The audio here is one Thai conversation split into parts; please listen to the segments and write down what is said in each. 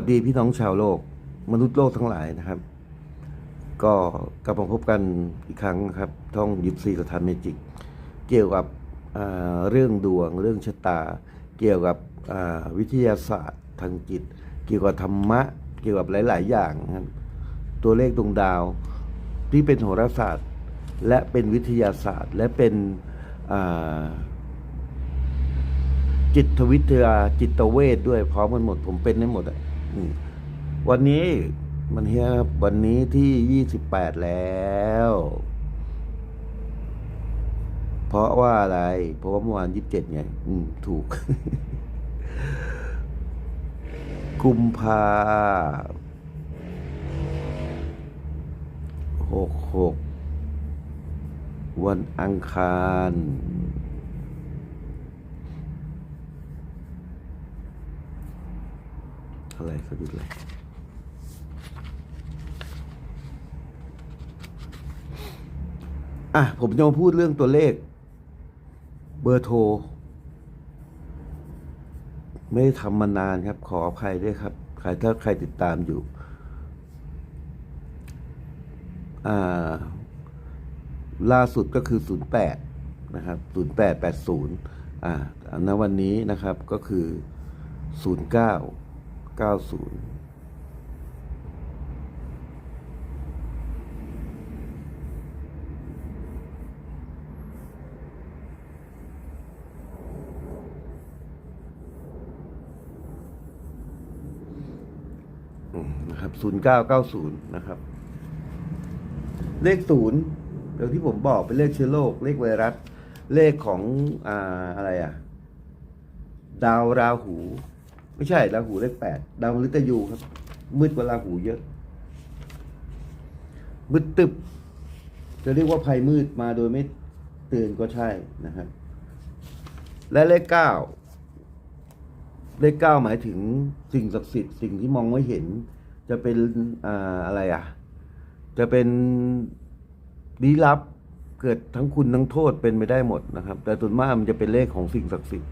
วัสดีพี่น้องชาวโลก มนุษย์โลกทั้งหลายนะครับ ก็กลับมาพบกันอีกครั้งครับท่องยิปซีสถานเมจิก เกี่ยวกับเรื่องดวง เรื่องชะตา เกี่ยวกับวิทยาศาสตร์ทางจิต เกี่ยวกับธรรมะ เกี่ยวกับหลาย ๆ อย่างครับตัวเลขดวงดาวที่เป็นโหราศาสตร์ และเป็นวิทยาศาสตร์ และเป็นจิตวิทยาจิตเวทด้วยพร้อมกันหมดผมเป็นได้หมดอะ วันนี้มันเฮียครับวันนี้ที่ยี่สิบแปดแล้ว เพราะว่าอะไร เพราะว่าเมื่อวานยี่สิบเจ็ดไง อืม ถูก กุมภาหกหกวันอังคาร อะไรสะดุดเลยอะผมจะมาพูดเรื่องตัวเลข เบอร์โทร ไม่ได้ทำมานานครับ ขออภัยด้วยครับ ใครถ้าใครติดตามอยู่ อ่า ล่าสุดก็คือ 08 นะครับ 0880 อ่าณวันนี้นะครับก็คือ 09 90อืม นะครับศูนย์เก้าเก้าศูนย์นะครับ เลขศูนย์อย่างที่ผมบอกเป็นเลขเชื้อโรคเลขไวรัส เลขของอ่าอะไรอะ ดาวราหู ไม่ใช่ราหูเลขแปดดาวมฤตยูครับ มืดกว่าราหูเยอะ มืดตึบ จะเรียกว่าภัยมืดมาโดยไม่เตือนก็ใช่นะครับ และเลขเก้าเลขเก้าหมายถึงสิ่งศักดิ์สิทธิ์สิ่งที่มองไม่เห็น จะเป็นอ่าอะไรอะ จะเป็นลี้ลับเกิดทั้งคุณทั้งโทษเป็นไปได้หมดนะครับ แต่ส่วนมากมันจะเป็นเลขของสิ่งศักดิ์สิทธิ์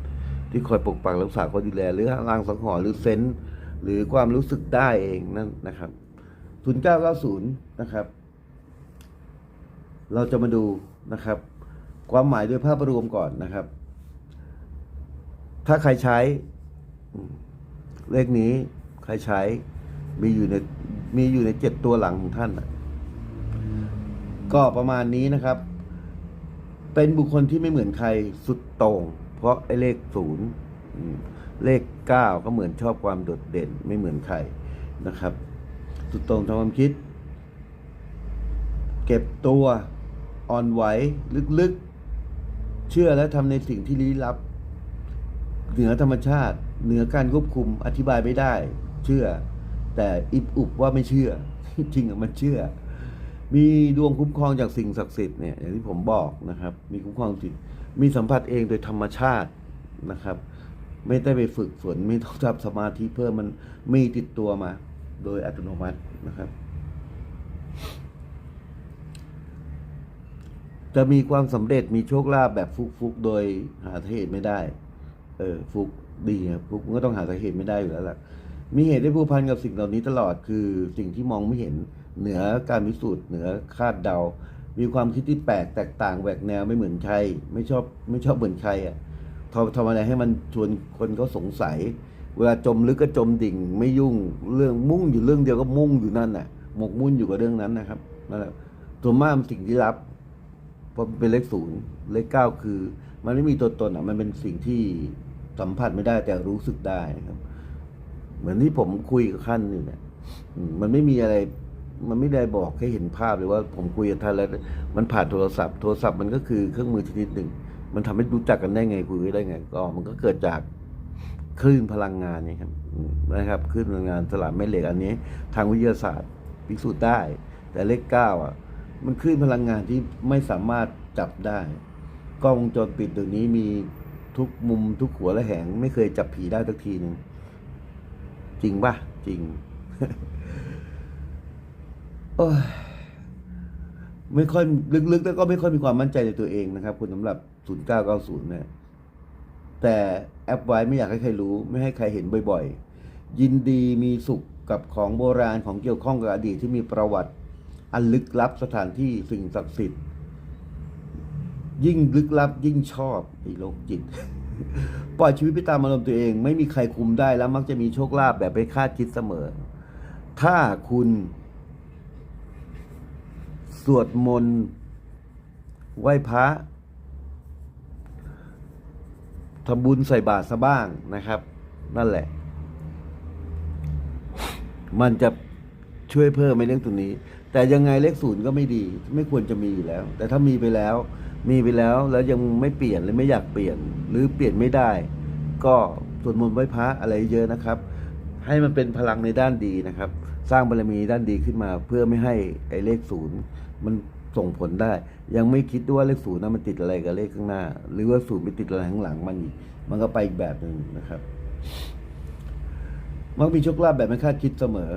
ที่คอยปกปักรักษาคอยดูแลหรือรางสังหรณ์หรือเซนส์หรือความรู้สึกได้เองนั่นนะครับศูนย์เก้าเก้าศูนย์นะครับ เราจะมาดูนะครับ ความหมายโดยภาพรวมก่อนนะครับ ถ้าใครใช้ เลขนี้ใครใช้มีอยู่ในมีอยู่ในเจ็ดตัวหลังของท่านก็ประมาณนี้นะครับ เป็นบุคคลที่ไม่เหมือนใครสุดโต่ง เพราะไอ้เลขศูนย์เลขเก้าก็เหมือนชอบความโดดเด่นไม่เหมือนใครนะครับสุดต่งทางความคิด เก็บตัวอ่อนไหวลึกๆ เชื่อและทำในสิ่งที่ลี้ลับ เหนือธรรมชาติ เหนือการควบคุมอธิบายไม่ได้ เชื่อ แต่อิบอุบว่าไม่เชื่อ จริงอะมันเชื่อ มีดวงคุ้มครองจากสิ่งศักดิ์สิทธิ์เนี่ยอย่างที่ผมบอกนะครับ มีคุ้มครองจิต มีสัมผัสเองโดยธรรมชาตินะครับ ไม่ได้ไปฝึกฝนไม่ต้องทำสมาธิเพิ่มมันมีติดตัวมา โดยอัตโนมัตินะครับ จะมีความสำเร็จมีโชคลาภแบบฟุกๆโดยหาสาเหตุไม่ได้ เออฟุกดีครับฟุกมันก็ต้องหาสาเหตุไม่ได้อยู่แล้วล่ะมีเหตุได้ผูกพันกับสิ่งเหล่านี้ตลอดคือสิ่งที่มองไม่เห็นเหนือการพิสูจน์เหนือคาดเดา มีความคิดที่แปลกแตกต่างแหวกแนวไม่เหมือนใคร ไม่ชอบไม่ชอบเหมือนใครอะทำทำอะไรให้มันชวนคนเขาสงสัย เวลาจมลึกก็จมดิ่ง ไม่ยุ่งเรื่องมุ่งอยู่เรื่องเดียวก็มุ่งอยู่นั่นน่ะหมกมุ่นอยู่กับเรื่องนั้นนะครับนั่นแหละตัวมากสิ่งที่ลับเพราะเป็นเลขศูนย์เลขเก้าคือ มันไม่มีตัวตนอะมันเป็นสิ่งที่สัมผัสไม่ได้แต่รู้สึกได้ครับ เหมือนที่ผมคุยกับท่านอยู่เนี่ยมันไม่มีอะไร มันไม่ได้บอกให้เห็นภาพเลยว่าผมคุยกับท่านแล้ว มันผ่านโทรศัพท์ โทรศัพท์มันก็คือเครื่องมือชนิดหนึ่ง มันทำให้รู้จักกันได้ไงคุยได้ไง ก็มันก็เกิดจากคลื่นพลังงานนี่ครับนะครับคลื่นพลังงานสลามแม่เหล็กอันนี้ ทางวิทยาศาสตร์พิสูจน์ได้ แต่เลขเก้าอะ มันคลื่นพลังงานที่ไม่สามารถจับได้กล้องวงจรปิดเดี๋ยวนี้มีทุกมุมทุกหัวและแหง ไม่เคยจับผีได้สักทีหนึ่งจริงป่ะจริง โอ้ยไม่ค่อยลึกๆแล้วก็ไม่ค่อยมีความมั่นใจในตัวเองนะครับ คุณสำหรับ 0990 เนี่ย แต่แอปไว้ไม่อยากให้ใครรู้ ไม่ให้ใครเห็นบ่อยๆ ยินดีมีสุขกับของโบราณของเกี่ยวข้องกับอดีตที่มีประวัติ อันลึกลับสถานที่สิ่งศักดิ์สิทธิ์ ยิ่งลึกลับ ยิ่งชอบไอ้โรคจิต ปล่อยชีวิตไปตามอารมณ์ตัวเอง ไม่มีใครคุมได้แล้วมักจะมีโชคลาภแบบไปคาดคิดเสมอ ถ้าคุณ วดมนต์ไหว้พระทำบุญใส่บาตรซะบ้างนะครับ นั่นแหละ มันจะช่วยเพิ่มในเรื่องตรงนี้ แต่ยังไงเลขศูนย์ก็ไม่ดี ไม่ควรจะมีอยู่แล้ว แต่ถ้ามีไปแล้ว มีไปแล้วแล้วยังไม่เปลี่ยนหรือไม่อยากเปลี่ยน หรือเปลี่ยนไม่ได้ ก็สวดมนต์ไหว้พระอะไรเยอะนะครับ ให้มันเป็นพลังในด้านดีนะครับ สร้างบารมีด้านดีขึ้นมา เพื่อไม่ให้ไอ้เลขศูนย์มันส่งผลได้ ยังไม่คิดด้วยว่าเลขศูนย์นั้นมันติดอะไรกับเลขข้างหน้า หรือว่าศูนย์ไปติดอะไรข้างหลังมันอีกมันก็ไปอีกแบบหนึ่งนะครับ มักมีโชคลาภแบบไม่คาดคิดเสมอ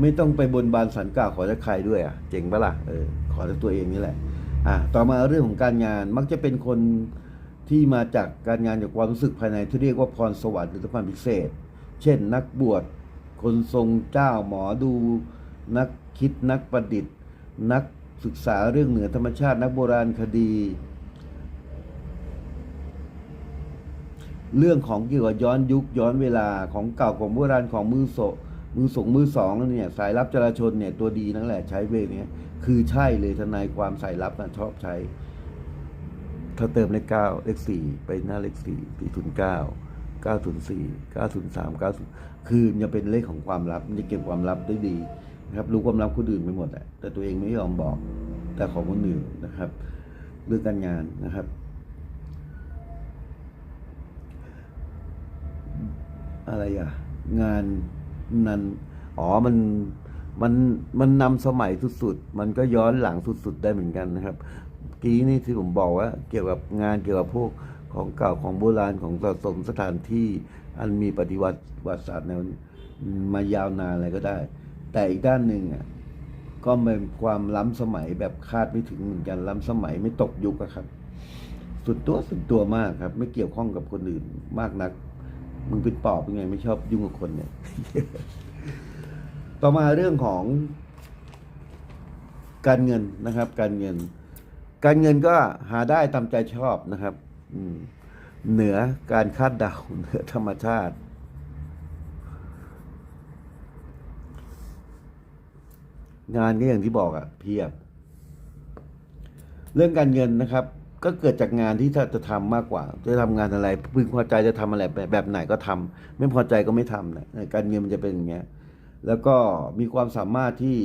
ไม่ต้องไปบนบานสันกล่าวขอจากใครด้วยอะ เจ๋งปะล่ะเออขอจากตัวเองนี่แหละ อะต่อมาเรื่องของการงานมักจะเป็นคนที่มาจากการงานจากความรู้สึกภายในที่เรียกว่าพรสวรรค์หรือสัมพรพิเศษ เช่น นักบวช คนทรงเจ้าหมอดูนักคิดนักประดิษฐ์ นักศึกษาเรื่องเหนือธรรมชาตินักโบราณคดี เรื่องของเกี่ยวกับย้อนยุคย้อนเวลาของเก่าของโบราณของมือโสมือสงมือสองเนี่ยสายลับจราชนเนี่ยตัวดีนั่นแหละใช้เวเนี้ยคือใช่เลยทนายความสายลับนะชอบใช้ ถ้าเติมเลขเก้าเลขสี่ไปหน้าเลขสี่สี่ศูนย์เก้า เก้าศูนย์สี่เก้าศูนย์สามเก้าคือมันจะเป็นเลขของความลับ มันจะเก็บความลับได้ดีนะครับ รู้ความลับคนอื่นไปหมดแหละแต่ตัวเองไม่ยอมบอก แต่ของคนอื่นนะครับ เรื่องการงานนะครับ อะไรอะ งานนั้นอ๋อมันมันมันนำสมัยสุดๆ มันก็ย้อนหลังสุดๆ ได้เหมือนกันนะครับกี้นี่ที่ผมบอกว่า เกี่ยวกับงานเกี่ยวกับพวก ของเก่าของโบราณของสะสมสถานที่อันมีปฏิวัติวัติศาสตร์แนวมายาวนานอะไรก็ได้ แต่อีกด้านหนึ่งอะก็เป็นความล้ำสมัยแบบคาดไม่ถึงเหมือนกันล้ำสมัยไม่ตกยุคครับ สุดตัวสุดตัวมากครับ ไม่เกี่ยวข้องกับคนอื่นมากนัก มึงเป็นปอบเป็นไงไม่ชอบยุ่งกับคนเนี่ย ต่อมาเรื่องของการเงินนะครับ การเงิน การเงินก็หาได้ตามใจชอบนะครับ เหนือการคาดเดาเหนือธรรมชาติ งานก็อย่างที่บอกอะเพียบ เรื่องการเงินนะครับ ก็เกิดจากงานที่ถ้าจะทำมากกว่า จะทำงานอะไรพึงพอใจจะทำอะไรแบบไหนก็ทำไม่พอใจก็ไม่ทำนะการเงินมันจะเป็นอย่างเงี้ยแล้วก็มีความสามารถที่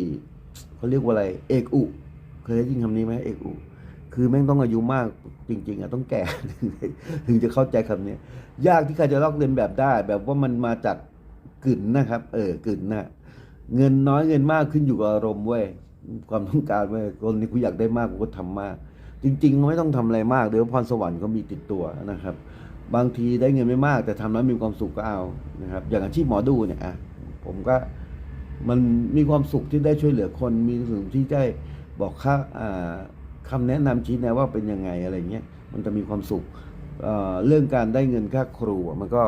เขาเรียกว่าอะไร เอกอุ เคยได้ยินคำนี้ไหมเอกอุ คือแม่งต้องอายุมากจริง ๆอะต้องแก่ถึงจะเข้าใจคำนี้ยากที่ใครจะลอกเลียนแบบได้ แบบว่ามันมาจากกึ่นนะครับ เออกึ่นนะเงินน้อยเงินมากขึ้นอยู่กับอารมณ์เว้ยความต้องการเว้ยคนนี้กูอยากได้มากกูก็ทำมาก จริงๆไม่ต้องทำอะไรมากเดี๋ยวพรสวรรค์ก็มีติดตัวนะครับ บางทีได้เงินไม่มาก แต่ทำแล้วมีความสุขก็เอานะครับ อย่างอาชีพหมอดูเนี่ยอะผมก็มันมีความสุขที่ได้ช่วยเหลือคนมีสุขที่ได้บอกค่าอ่า คำแนะนำชี้แนะว่าเป็นยังไงอะไรเงี้ยมันจะมีความสุขเเรื่องการได้เงินค่าครูมันก็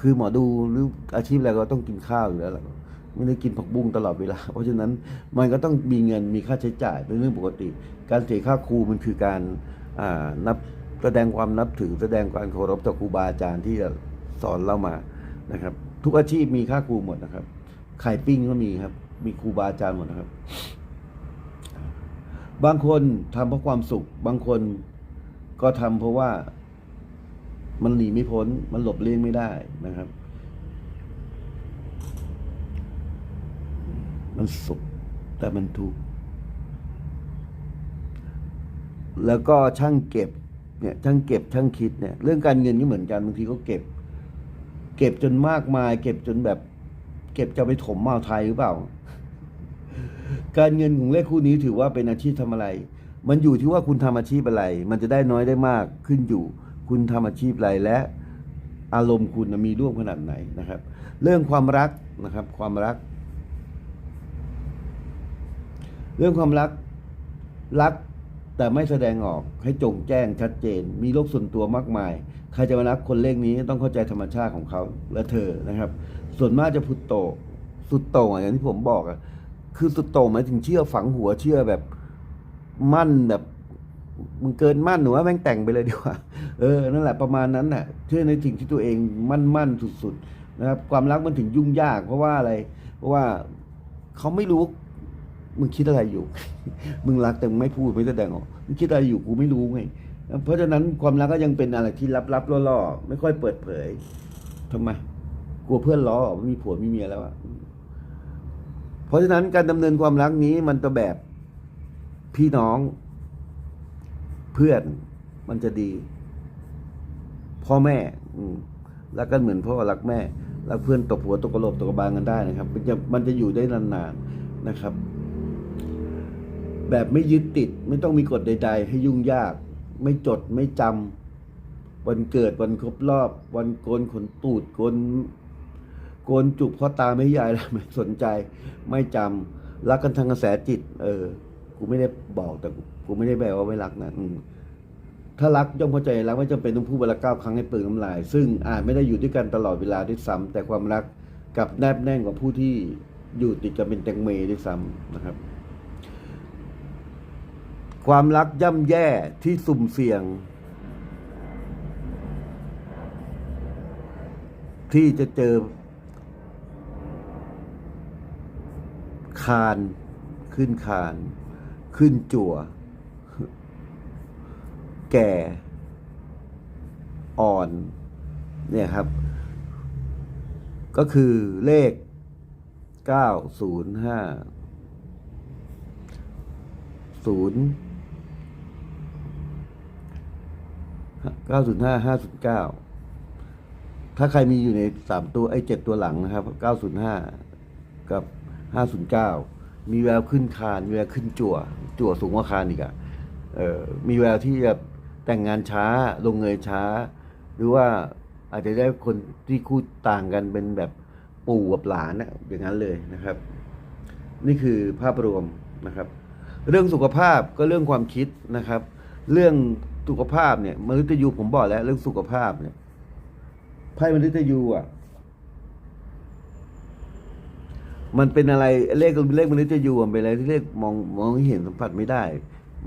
คือหมอดูหรืออาชีพอะไรก็ต้องกินข้าวอยู่แล้วแหละไม่ได้กินผักบุ้งตลอดเวลา เพราะฉะนั้นมันก็ต้องมีเงินมีค่าใช้จ่ายเป็นเรื่องปกติ การเสียค่าครูมันคือการนับแสดงความนับถือแสดงความเคารพต่อครูบาอาจารย์ที่สอนเรามานะครับ ทุกอาชีพมีค่าครูหมดนะครับไข่ปิ้งก็มีครับ มีครูบาอาจารย์หมดนะครับ บางคนทำเพราะความสุข บางคนก็ทำเพราะว่ามันหนีไม่พ้น มันหลบเลี่ยงไม่ได้นะครับ มันสุขแต่มันทุกข์แล้วก็ช่างเก็บเนี่ยช่างเก็บช่างคิดเนี่ย เรื่องการเงินก็เหมือนกันบางทีก็เก็บ เก็บจนมากมาย เก็บจนแบบ เก็บจะไปถมมาไทยหรือเปล่า การเงินของเลขคู่นี้ถือว่าเป็นอาชีพทำอะไร มันอยู่ที่ว่าคุณทำอาชีพอะไร มันจะได้น้อยได้มากขึ้นอยู่ คุณทำอาชีพอะไรและ อารมณ์คุณมีร่วมขนาดไหนนะครับ เรื่องความรักนะครับ ความรัก เรื่องความรัก รักแต่ไม่แสดงออกให้จงแจ้งชัดเจน มีโลกส่วนตัวมากมาย ใครจะมารักคนเลขนี้ต้องเข้าใจธรรมชาติของเขาและเธอนะครับ ส่วนมากจะพุดโตสุดโต่งอย่างที่ผมบอกอะ คือสุดโต่งหมายถึงเชื่อฝังหัวเชื่อแบบมั่นแบบมึงเกินมั่นหนูว่าแม่งแต่งไปเลยดีกว่าเออนั่นแหละประมาณนั้นน่ะเชื่อในสิ่งที่ตัวเองมั่นมั่นสุดๆนะครับความรักมันถึงยุ่งยาก เพราะว่าอะไร เพราะว่าเขาไม่รู้มึงคิดอะไรอยู่ มึงรักแต่มึงไม่พูดไม่แสดงออกมึงคิดอะไรอยู่กูไม่รู้ไง เพราะฉะนั้นความรักก็ยังเป็นอะไรที่ลับๆล่อๆไม่ค่อยเปิดเผยทำไมกลัวเพื่อนล้อว่ามีผัวมีเมียแล้วอะ เพราะฉะนั้นการดำเนินความรักนี้มันจะแบบพี่น้อง เพื่อนมันจะดี พ่อแม่อืรักกันเหมือนพ่อรักแม่รักเพื่อนตบหัวตกกระโหลกตกกระบาลกันได้นะครับมันจะมันจะอยู่ได้นานๆนะครับ แบบไม่ยึดติด ไม่ต้องมีกฎใด ๆ ให้ยุ่งยาก ไม่จดไม่จำวันเกิดวันครบรอบ วันโกนขนตูดโกน โกนจุกพ่อตาไม่ยายแล้วไม่สนใจ ไม่จำรักกันทางกระแสจิต เออ กูไม่ได้บอกแต่กูไม่ได้แปลว่าไม่รักนะถ้ารักย่อมเข้าใจรักไม่จำเป็นต้องพูดเวลาเก้าครั้งให้เปลืองน้ำลาย ซึ่งอาจไม่ได้อยู่ด้วยกันตลอดเวลาด้วยซ้ำแต่ความรักกับแนบแน่นกว่าผู้ที่อยู่ติดกันเป็นแตงเมด้วยซ้ำนะครับ ความรักย่ำแย่ที่สุ่มเสี่ยง ที่จะเจอ คาน ขึ้นคาน ขึ้นจั่ว แก่ อ่อน เนี่ยครับ ก็คือเลขเก้าศูนย์ห้าศูนย์เก้าศูนย์ห้าห้าศูนย์เก้าถ้าใครมีอยู่ในสามตัวไอ้เจ็ดตัวหลังนะครับเก้าศูนย์ห้ากับ ห้าศูนย์เก้ามีแววขึ้นคานมีแววขึ้นจั่ว จั่วสูงกว่าคานอีกอะเออมีแววที่จะแต่งงานช้าลงเงยช้า หรือว่าอาจจะได้คนที่คู่ต่างกันเป็นแบบปู่กับหลานนะอย่างนั้นเลยนะครับ นี่คือภาพรวมนะครับ เรื่องสุขภาพก็เรื่องความคิดนะครับ เรื่องสุขภาพเนี่ยมฤตยูผมบอกแล้วเรื่องสุขภาพเนี่ยไพ่มฤตยูอะ มันเป็นอะไรเลขเลขมฤตยูมันเป็นอะไรที่เลขมองมองเห็นสัมผัสไม่ได้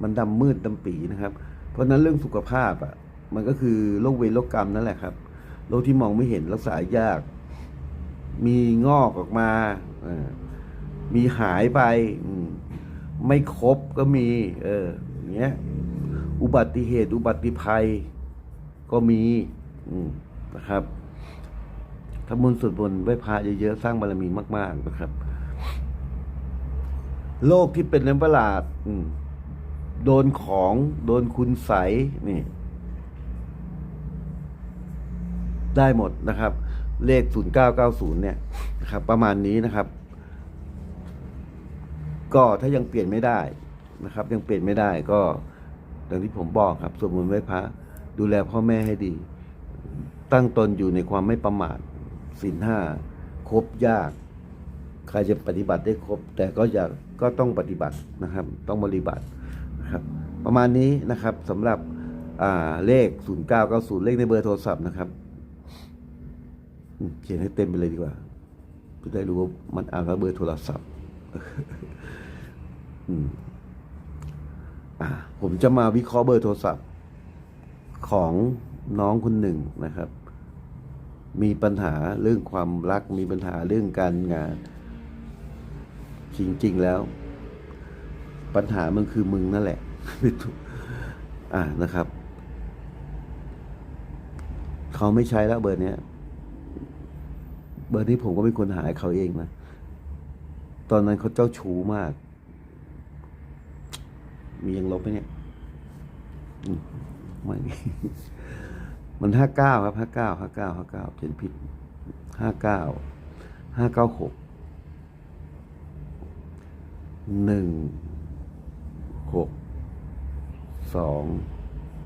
มันดำมืดดำปีนะครับ เพราะฉะนั้นเรื่องสุขภาพอะมันก็คือโรคเวรโรคกรรมนั่นแหละครับโรคที่มองไม่เห็นรักษายาก มีงอกออกมาอมีหายไปอืมไม่ครบก็มี เอออย่างเงี้ย อุบัติเหตุ อุบัติภัยก็มีอืมนะครับ ทำบุญสวดมนต์ไหว้พระเยอะๆสร้างบารมีมาก ๆนะครับ โลกที่เป็นน้ำประหลาดโดนของโดนคุณใสนี่ ได้หมดนะครับ เลข 0990 เนี่ยนะครับ ประมาณนี้นะครับ ก็ถ้ายังเปลี่ยนไม่ได้นะครับ ยังเปลี่ยนไม่ได้ก็อย่างที่ผมบอกครับสวดมนต์ไหว้พระ ดูแลพ่อแม่ให้ดี ตั้งตนอยู่ในความไม่ประมาท ศีลห้าครบยาก ใครจะปฏิบัติได้ครบ แต่ก็อยากก็ต้องปฏิบัตินะครับ ต้องปฏิบัตินะครับ ประมาณนี้นะครับสำหรับอ่าเลข 0990 เลขในเบอร์โทรศัพท์นะครับเขียนให้เต็มไปเลยดีกว่าจะได้รู้ว่ามันอ่านกับเบอร์โทรศัพท์อืมอ่าผมจะมาวิเคราะห์เบอร์โทรศัพท์ของน้องคนหนึ่งนะครับ มีปัญหาเรื่องความรักมีปัญหาเรื่องการงาน จริง ๆ แล้ว ปัญหามันคือมึงนั่นแหละอ่านะครับ เขาไม่ใช้แล้วเบอร์เนี้ย เบอร์นี้ผมก็เป็นคนหาให้เขาเองนะ ตอนนั้นเขาเจ้าชู้มาก มียังลบไหมเนี่ยไม่ มันห้าเก้าครับห้าเก้าห้าเก้าห้าเก้าเขียนผิดห้าเก้าห้าเก้าหกหนึ่งหกสอง